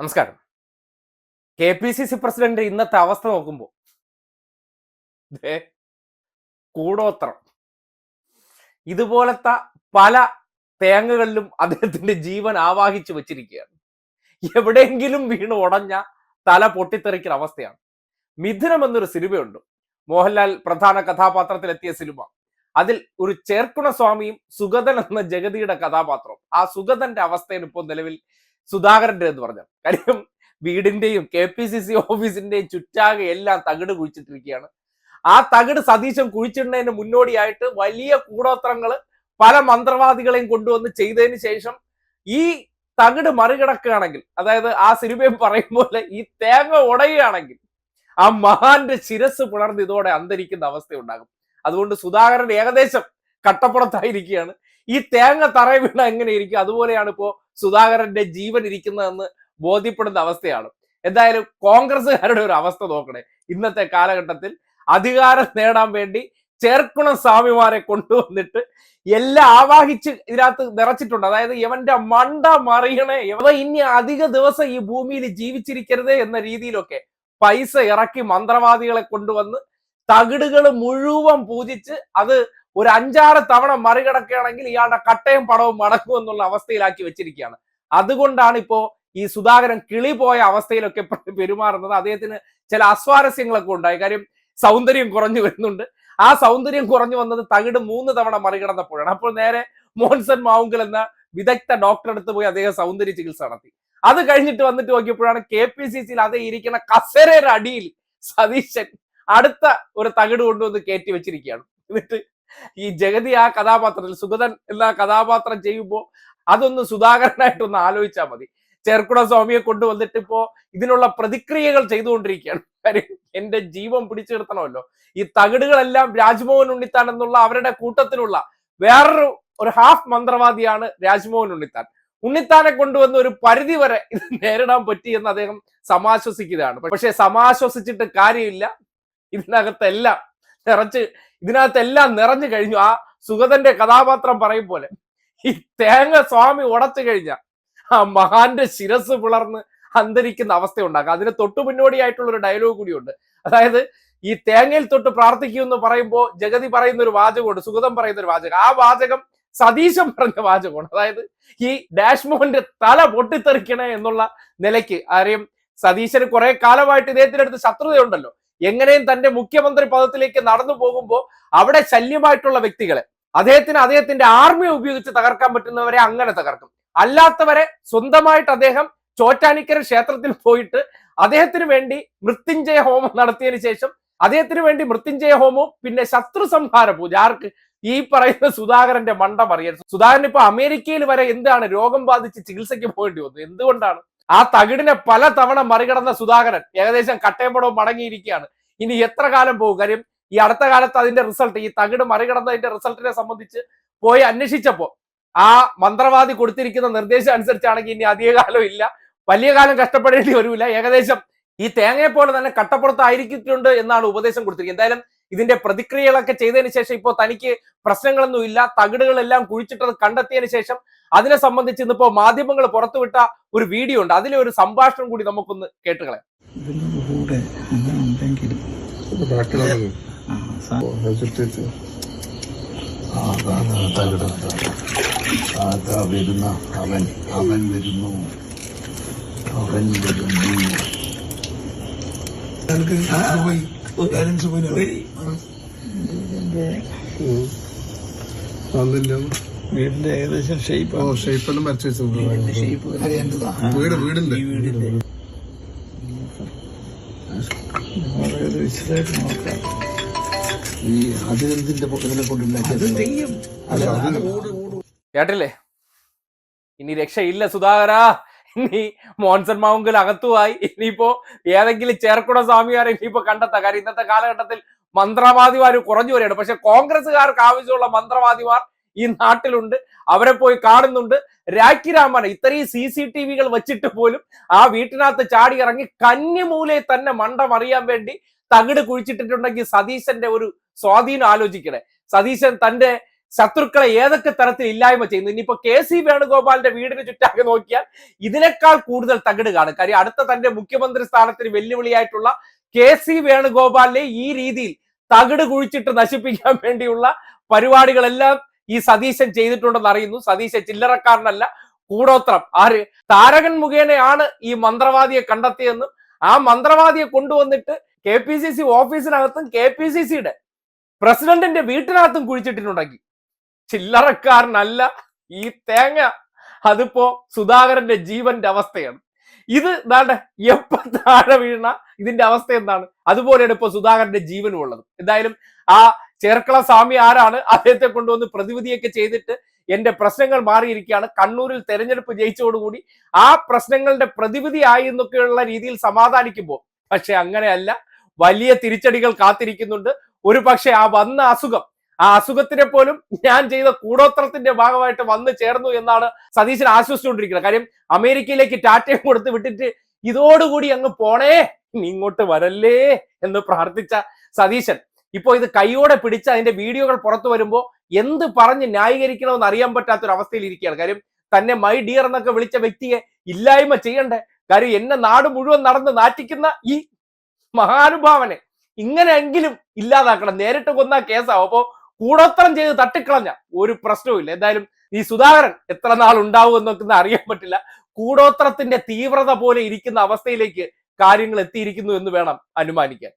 നമസ്കാരം. K P C C president ഇന്നത്തെ അവസ്ഥ നോക്കുമ്പോൾ കൂടോത്രം. ഇതുപോലത്തെ പല തേങ്ങകളിലും അദ്ദേഹത്തിന്റെ ജീവൻ ആവാഹിച്ചു വെച്ചിരിക്കുകയാണ്. എവിടെയെങ്കിലും വീണ് ഉടഞ്ഞ തല പൊട്ടിത്തെറിക്കുന്ന അവസ്ഥയാണ്. മിഥുനം എന്നൊരു സിനിമയുണ്ട്. മോഹൻലാൽ പ്രധാന കഥാപാത്രത്തിലെത്തിയ സിനിമ. അതിൽ ഒരു ചേർക്കുണ സ്വാമിയും സുഗതൻ എന്ന ജഗതിയുടെ കഥാപാത്രവും. ആ സുഗതന്റെ അവസ്ഥയാണ് ഇപ്പോൾ നിലവിൽ സുധാകരന്റെ എന്ന് പറഞ്ഞത് കാര്യം വീടിന്റെയും കെ പി സി സി ഓഫീസിന്റെയും ചുറ്റാകെ എല്ലാം തകിട് കുഴിച്ചിട്ടിരിക്കുകയാണ്. ആ തകിട് സതീശൻ കുഴിച്ചിടുന്നതിന് മുന്നോടിയായിട്ട് വലിയ കൂടോത്രങ്ങൾ പല മന്ത്രവാദികളെയും കൊണ്ടുവന്ന് ചെയ്തതിന് ശേഷം ഈ തകിട് മറികടക്കുകയാണെങ്കിൽ അതായത് ആ സിനിമയും പറയും പോലെ ഈ തേങ്ങ ഉടയുകയാണെങ്കിൽ ആ മഹാന്റെ ശിരസ് പുണർന്ന് ഇതോടെ അന്തരിക്കുന്ന അവസ്ഥ ഉണ്ടാകും അതുകൊണ്ട് സുധാകരൻ ഏകദേശം കട്ടപ്പുറത്തായിരിക്കുകയാണ്. ഈ തേങ്ങ തറയിൽ വീണ എങ്ങനെ ഇരിക്കും? അതുപോലെയാണ് ഇപ്പോ സുധാകരന്റെ ജീവൻ ഇരിക്കുന്നതെന്ന് ബോധ്യപ്പെടുന്ന അവസ്ഥയാണ്. എന്തായാലും കോൺഗ്രസ്സുകാരുടെ ഒരു അവസ്ഥ നോക്കണേ. ഇന്നത്തെ കാലഘട്ടത്തിൽ അധികാരം നേടാൻ വേണ്ടി ചേർക്കുണം സ്വാമിമാരെ കൊണ്ടുവന്നിട്ട് എല്ലാം ആവാഹിച്ച് ഇതിനകത്ത് നിറച്ചിട്ടുണ്ട്. അതായത് ഇവന്റെ മണ്ട മറിയണേ. ഇവ ഇനി അധിക ദിവസം ഈ ഭൂമിയിൽ ജീവിച്ചിരിക്കരുതേ എന്ന രീതിയിലൊക്കെ പൈസ ഇറക്കി മന്ത്രവാദികളെ കൊണ്ടുവന്ന് തകിടുകൾ മുഴുവൻ പൂജിച്ച് അത് ഒരു അഞ്ചാറ് തവണ മറികടക്കുകയാണെങ്കിൽ ഇയാളുടെ കട്ടയും പടവും മടക്കും എന്നുള്ള അവസ്ഥയിലാക്കി വെച്ചിരിക്കുകയാണ്. അതുകൊണ്ടാണ് ഇപ്പോ ഈ സുധാകരൻ കിളി പോയ അവസ്ഥയിലൊക്കെ പെരുമാറുന്നത്. അദ്ദേഹത്തിന് ചില അസ്വാരസ്യങ്ങളൊക്കെ ഉണ്ടായി. കാര്യം സൗന്ദര്യം കുറഞ്ഞു വരുന്നുണ്ട്. ആ സൗന്ദര്യം കുറഞ്ഞു വന്നത് തകിട് മൂന്ന് തവണ മറികടന്നപ്പോഴാണ്. അപ്പോൾ നേരെ മോൻസൺ മാവുങ്കൽ എന്ന വിദഗ്ധ ഡോക്ടറെ അടുത്ത് പോയി അദ്ദേഹം സൗന്ദര്യ ചികിത്സ നടത്തി. അത് കഴിഞ്ഞിട്ട് വന്നിട്ട് നോക്കിയപ്പോഴാണ് കെ പി സി സിയിൽ അതേ ഇരിക്കുന്ന കസേരയുടെ അടിയിൽ സതീശൻ അടുത്ത ഒരു തകിട് കൊണ്ടുവന്ന് കയറ്റി വെച്ചിരിക്കുകയാണ്. എന്നിട്ട് ഈ ജഗതി ആ കഥാപാത്രത്തിൽ സുഗതൻ എന്ന കഥാപാത്രം ചെയ്യുമ്പോൾ അതൊന്ന് സുധാകരനായിട്ടൊന്ന് ആലോചിച്ചാൽ മതി. ചേർക്കുട സ്വാമിയെ കൊണ്ടുവന്നിട്ട് ഇപ്പോ ഇതിനുള്ള പ്രതിക്രിയകൾ ചെയ്തുകൊണ്ടിരിക്കുകയാണ്. കാര്യം എന്റെ ജീവൻ പിടിച്ചു നിർത്തണമല്ലോ ഈ തകിടുകളെല്ലാം രാജ്മോഹൻ ഉണ്ണിത്താൻ എന്നുള്ള അവരുടെ കൂട്ടത്തിലുള്ള വേറൊരു ഒരു ഹാഫ് മന്ത്രവാദിയാണ് രാജ്മോഹൻ ഉണ്ണിത്താൻ. ഉണ്ണിത്താനെ കൊണ്ടുവന്ന ഒരു പരിധി വരെ ഇത് നേരിടാൻ പറ്റി എന്ന് അദ്ദേഹം സമാശ്വസിക്കുകയാണ്. പക്ഷെ സമാശ്വസിച്ചിട്ട് കാര്യമില്ല. ഇതിനകത്തെല്ലാം നിറച്ച് ഇതിനകത്തെല്ലാം നിറഞ്ഞു കഴിഞ്ഞു. ആ സുഗതന്റെ കഥാപാത്രം പറയും പോലെ ഈ തേങ്ങ സ്വാമി ഉടച്ചു കഴിഞ്ഞ ആ മഹാന്റെ ശിരസ് പിളർന്ന് അന്തരിക്കുന്ന അവസ്ഥ ഉണ്ടാക്കുക അതിന് തൊട്ടു മുന്നോടിയായിട്ടുള്ള ഒരു ഡയലോഗ് കൂടിയുണ്ട്. അതായത് ഈ തേങ്ങയിൽ തൊട്ട് പ്രാർത്ഥിക്കൂ എന്ന് പറയുമ്പോൾ ജഗതി പറയുന്ന ഒരു വാചകമുണ്ട് സുഗതം പറയുന്ന ഒരു വാചകം. ആ വാചകം സതീശൻ പറഞ്ഞ വാചകമാണ്. അതായത് ഈ ഡാഷ്മോഹന്റെ തല പൊട്ടിത്തെറിക്കണേ എന്നുള്ള നിലയ്ക്ക് ആരെയും സതീശന് കുറെ കാലമായിട്ട് ഇദ്ദേഹത്തിന്റെ അടുത്ത് ശത്രുതയുണ്ടല്ലോ. എങ്ങനെയും തന്റെ മുഖ്യമന്ത്രി പദത്തിലേക്ക് നടന്നു പോകുമ്പോൾ അവിടെ ശല്യമായിട്ടുള്ള വ്യക്തികളെ അദ്ദേഹത്തിന് അദ്ദേഹത്തിന്റെ ആർമി ഉപയോഗിച്ച് തകർക്കാൻ പറ്റുന്നവരെ അങ്ങനെ തകർക്കും. അല്ലാത്തവരെ സ്വന്തമായിട്ട് അദ്ദേഹം ചോറ്റാനിക്കര ക്ഷേത്രത്തിൽ പോയിട്ട് അദ്ദേഹത്തിന് വേണ്ടി മൃത്യുഞ്ജയ ഹോമം നടത്തിയതിനു ശേഷം അദ്ദേഹത്തിന് വേണ്ടി മൃത്യുഞ്ജയ ഹോമവും പിന്നെ ശത്രു സംഹാര പൂജ. ആർക്ക്? ഈ പറയുന്ന സുധാകരന്റെ മണ്ടം അറിയാൻ. സുധാകരൻ ഇപ്പൊ അമേരിക്കയിൽ വരെ എന്താണ് രോഗം ബാധിച്ച് ചികിത്സയ്ക്ക് പോകേണ്ടി വന്നു എന്തുകൊണ്ടാണ്? ആ തകിടിനെ പല തവണ മറികടന്ന സുധാകരൻ ഏകദേശം കട്ടയമ്പടവും മടങ്ങിയിരിക്കുകയാണ്. ഇനി എത്ര കാലം പോകും? കാര്യം ഈ അടുത്ത കാലത്ത് അതിന്റെ റിസൾട്ട് ഈ തകിട് മറികടന്നതിന്റെ റിസൾട്ടിനെ സംബന്ധിച്ച് പോയി അന്വേഷിച്ചപ്പോ ആ മന്ത്രവാദി കൊടുത്തിരിക്കുന്ന നിർദ്ദേശം അനുസരിച്ചാണെങ്കിൽ ഇനി അധിക കാലം ഇല്ല. വലിയ കാലം കഷ്ടപ്പെടേണ്ടി വരില്ല ഏകദേശം ഈ തേങ്ങയെ പോലെ തന്നെ കട്ടപ്പുറത്തായിരിക്കുന്നുണ്ട് എന്നാണ് ഉപദേശം കൊടുത്തിരിക്കുന്നത്. എന്തായാലും ഇതിന്റെ പ്രതിക്രിയകളൊക്കെ ചെയ്തതിന് ശേഷം ഇപ്പോൾ തനിക്ക് പ്രശ്നങ്ങളൊന്നും ഇല്ല തകിടുകളെല്ലാം കുഴിച്ചിട്ടത് കണ്ടെത്തിയതിന് ശേഷം അതിനെ സംബന്ധിച്ച് ഇന്നിപ്പോ മാധ്യമങ്ങൾ പുറത്തുവിട്ട ഒരു വീഡിയോ ഉണ്ട്. അതിലെ ഒരു സംഭാഷണം കൂടി നമുക്കൊന്ന് കേട്ടുകളയാം. ഇതിന്റെ കൂടെ അങ്ങനെ ഉണ്ടെങ്കിലും ബാക്കിയുള്ളത് ആ, അതാണ് തകിടുന്നത് അതാ വരുന്ന അവൻ അവൻ വരുന്നു. അവൻ വരുന്നു. അതിന്റെ വീടിന്റെ ഏകദേശം ഷേപ്പ് ഓ വരച്ചു ഷേപ്പ് വീട് വീടുണ്ട് വീടിന്റെ. നമ്മളത് വിശദമായിട്ട് നോക്കാം. ഈ ഇതിനെ കൊണ്ടുണ്ടാക്കിയത് കേട്ടില്ലേ? ഇനി രക്ഷയില്ല സുധാകര. ഇനി മോൻസൺ മാവുങ്കൽ അകത്തുമായി. ഇനിയിപ്പോ ഏതെങ്കിലും ചേർക്കുട സ്വാമിയാരെ ഇനിയിപ്പോ കണ്ടെത്താം. കാര്യം ഇന്നത്തെ കാലഘട്ടത്തിൽ മന്ത്രവാദിമാർ കുറഞ്ഞു വരികയാണ്. പക്ഷെ കോൺഗ്രസ്സുകാർക്ക് ആവശ്യമുള്ള മന്ത്രവാദിമാർ ഈ നാട്ടിലുണ്ട്. അവരെ പോയി കാണുന്നുണ്ട്. രാഖി രാമൻ ഇത്രയും സി സി ടി വികൾ വെച്ചിട്ട് പോലും ആ വീട്ടിനകത്ത് ചാടി ഇറങ്ങി കന്യമൂലയെ തന്നെ മണ്ടം അറിയാൻ വേണ്ടി തകിട് കുഴിച്ചിട്ടിട്ടുണ്ടെങ്കിൽ സതീശന്റെ ഒരു സ്വാധീനം ആലോചിക്കണേ. സതീശൻ തന്റെ ശത്രുക്കളെ ഏതൊക്കെ തരത്തിൽ ഇല്ലായ്മ ചെയ്യുന്നു? ഇനിയിപ്പോ കെ സി വേണുഗോപാലിന്റെ വീടിന് ചുറ്റാകെ നോക്കിയാൽ ഇതിനേക്കാൾ കൂടുതൽ തകിട് കാണും കാര്യം അടുത്ത തന്റെ മുഖ്യമന്ത്രി സ്ഥാനത്തിന് വെല്ലുവിളിയായിട്ടുള്ള കെ സി വേണുഗോപാലിനെ ഈ രീതിയിൽ തകിട് കുഴിച്ചിട്ട് നശിപ്പിക്കാൻ വേണ്ടിയുള്ള പരിപാടികളെല്ലാം ഈ സതീശൻ ചെയ്തിട്ടുണ്ടെന്ന് അറിയുന്നു. സതീശൻ ചില്ലറക്കാരനല്ല കൂടോത്രം. ആര്? താരകൻ മുഖേനയാണ് ഈ മന്ത്രവാദിയെ കണ്ടെത്തിയെന്നും ആ മന്ത്രവാദിയെ കൊണ്ടുവന്നിട്ട് കെ പി സി സി ഓഫീസിനകത്തും കെ പി സി സിയുടെ പ്രസിഡന്റിന്റെ വീട്ടിനകത്തും കുഴിച്ചിട്ടിട്ടുണ്ടെങ്കിൽ ചില്ലറക്കാരനല്ല ഈ തേങ്ങ. അതിപ്പോ സുധാകരന്റെ ജീവന്റെ അവസ്ഥയാണ്. ഇത് എന്താണ്ട് എപ്പ താഴെ വീണ ഇതിന്റെ അവസ്ഥ എന്താണ്? അതുപോലെയാണ് ഇപ്പൊ സുധാകരന്റെ ജീവനും ഉള്ളത്. എന്തായാലും ആ ചേർക്കള സ്വാമി ആരാണ്? അദ്ദേഹത്തെ കൊണ്ടുവന്ന് പ്രതിവിധിയൊക്കെ ചെയ്തിട്ട് എന്റെ പ്രശ്നങ്ങൾ മാറിയിരിക്കുകയാണ്. കണ്ണൂരിൽ തെരഞ്ഞെടുപ്പ് ജയിച്ചതോടുകൂടി ആ പ്രശ്നങ്ങളുടെ പ്രതിവിധി ആയി എന്നൊക്കെയുള്ള രീതിയിൽ സമാധാനിക്കുമ്പോൾ പക്ഷെ അങ്ങനെയല്ല. വലിയ തിരിച്ചടികൾ കാത്തിരിക്കുന്നുണ്ട്. ഒരു പക്ഷെ ആ വന്ന അസുഖം ആ അസുഖത്തിനെ പോലും ഞാൻ ചെയ്ത കൂടോത്രത്തിന്റെ ഭാഗമായിട്ട് വന്നു ചേർന്നു എന്നാണ് സതീശൻ ആശ്വസിച്ചുകൊണ്ടിരിക്കുന്നത്. കാര്യം അമേരിക്കയിലേക്ക് ടാറ്റയും കൊടുത്ത് വിട്ടിട്ട് ഇതോടുകൂടി അങ്ങ് പോണേ ഇങ്ങോട്ട് വരല്ലേ എന്ന് പ്രാർത്ഥിച്ച സതീശൻ. ഇപ്പോ ഇത് കൈയോടെ പിടിച്ച അതിന്റെ വീഡിയോകൾ പുറത്തു വരുമ്പോൾ എന്ത് പറഞ്ഞ് ന്യായീകരിക്കണമെന്ന് അറിയാൻ പറ്റാത്ത ഒരു അവസ്ഥയിൽ ഇരിക്കുകയാണ്. കാര്യം തന്നെ മൈ ഡിയർ എന്നൊക്കെ വിളിച്ച വ്യക്തിയെ ഇല്ലായ്മ ചെയ്യണ്ടേ? കാര്യം എന്നെ നാട് മുഴുവൻ നടന്ന് നാറ്റിക്കുന്ന ഈ മഹാനുഭാവനെ ഇങ്ങനെയെങ്കിലും ഇല്ലാതാക്കണം. നേരിട്ട് കൊന്ന കേസാവും. അപ്പോ കൂടോത്രം ചെയ്ത് തട്ടിക്കളഞ്ഞ ഒരു പ്രശ്നവും എന്തായാലും ഈ സുധാകരൻ എത്ര നാൾ ഉണ്ടാവും എന്നൊക്കെ അറിയാൻ പറ്റില്ല. കൂടോത്രത്തിന്റെ തീവ്രത പോലെ ഇരിക്കുന്ന അവസ്ഥയിലേക്ക് കാര്യങ്ങൾ എത്തിയിരിക്കുന്നു എന്ന് വേണം അനുമാനിക്കാൻ.